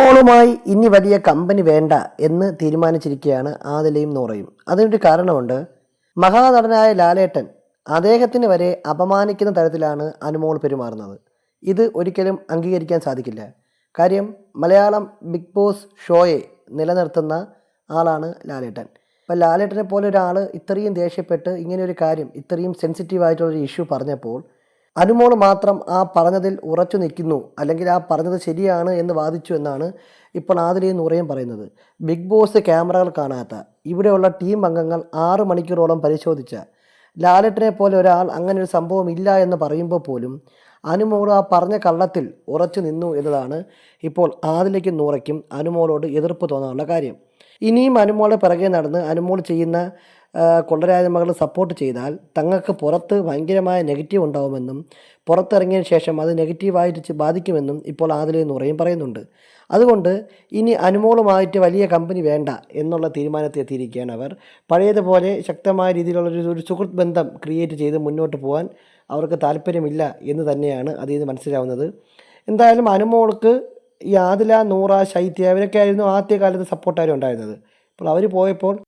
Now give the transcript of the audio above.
അനുമോളുമായി ഇനി വലിയ കമ്പനി വേണ്ട എന്ന് തീരുമാനിച്ചിരിക്കുകയാണ് ആദിലയും നോറയും. അതിനൊരു കാരണമുണ്ട്. മഹാനടനായ ലാലേട്ടൻ അദ്ദേഹത്തിന് വരെ അപമാനിക്കുന്ന തരത്തിലാണ് അനുമോൾ പെരുമാറുന്നത്. ഇത് ഒരിക്കലും അംഗീകരിക്കാൻ സാധിക്കില്ല. കാര്യം മലയാളം ബിഗ് ബോസ് ഷോയെ നിലനിർത്തുന്ന ആളാണ് ലാലേട്ടൻ. അപ്പം ലാലേട്ടനെ പോലെ ഒരാൾ ഇത്രയും ദേഷ്യപ്പെട്ട് ഇങ്ങനെ ഒരു കാര്യം ഇത്രയും സെൻസിറ്റീവ് ആയിട്ടുള്ളൊരു ഇഷ്യൂ പറഞ്ഞപ്പോൾ അനുമോൾ മാത്രം ആ പറഞ്ഞതിൽ ഉറച്ചു നിൽക്കുന്നു അല്ലെങ്കിൽ ആ പറഞ്ഞത് ശരിയാണ് എന്ന് വാദിച്ചു എന്നാണ് ഇപ്പോൾ ആതിരയും നൂറയും പറയുന്നത്. ബിഗ് ബോസ് ക്യാമറകൾ കാണാത്ത ഇവിടെയുള്ള ടീം അംഗങ്ങൾ ആറ് മണിക്കൂറോളം പരിശോധിച്ച ലാലറ്റിനെ പോലെ ഒരാൾ അങ്ങനെ ഒരു സംഭവം ഇല്ല എന്ന് പറയുമ്പോൾ പോലും അനുമോൾ ആ പറഞ്ഞ കള്ളത്തിൽ ഉറച്ചു നിന്നു എന്നതാണ് ഇപ്പോൾ ആദിലേക്കും നൂറയ്ക്കും അനുമോളോട് എതിർപ്പ് തോന്നാനുള്ള കാര്യം. ഇനിയും അനുമോളെ പിറകെ നടന്ന് അനുമോൾ ചെയ്യുന്ന ആ, കൊള്ളരാജ സപ്പോർട്ട് ചെയ്താൽ തങ്ങൾക്ക് പുറത്ത് ഭയങ്കരമായ നെഗറ്റീവ് ഉണ്ടാവുമെന്നും പുറത്തിറങ്ങിയതിന് ശേഷം അത് നെഗറ്റീവായിട്ട് ബാധിക്കുമെന്നും ഇപ്പോൾ ആദിലെ നുറയും പറയുന്നുണ്ട്. അതുകൊണ്ട് ഇനി അനുമോളുമായിട്ട് വലിയ കമ്പനി വേണ്ട എന്നുള്ള തീരുമാനത്തിൽ എത്തിയിരിക്കുകയാണ് അവർ. പഴയതുപോലെ ശക്തമായ രീതിയിലുള്ള ഒരു സുഹൃത്ത് ബന്ധം ക്രിയേറ്റ് ചെയ്ത് മുന്നോട്ട് പോകാൻ അവർക്ക് താല്പര്യമില്ല എന്ന് തന്നെയാണ് അതിൽ നിന്ന് മനസ്സിലാവുന്നത്. എന്തായാലും അനുമോൾക്ക് ഈ ആദില നൂറ ശൈത്യ ഇവരൊക്കെ ആയിരുന്നു ആദ്യ കാലത്ത് സപ്പോർട്ടാരും ഉണ്ടായിരുന്നത്? അപ്പോൾ അവർ പോയപ്പോൾ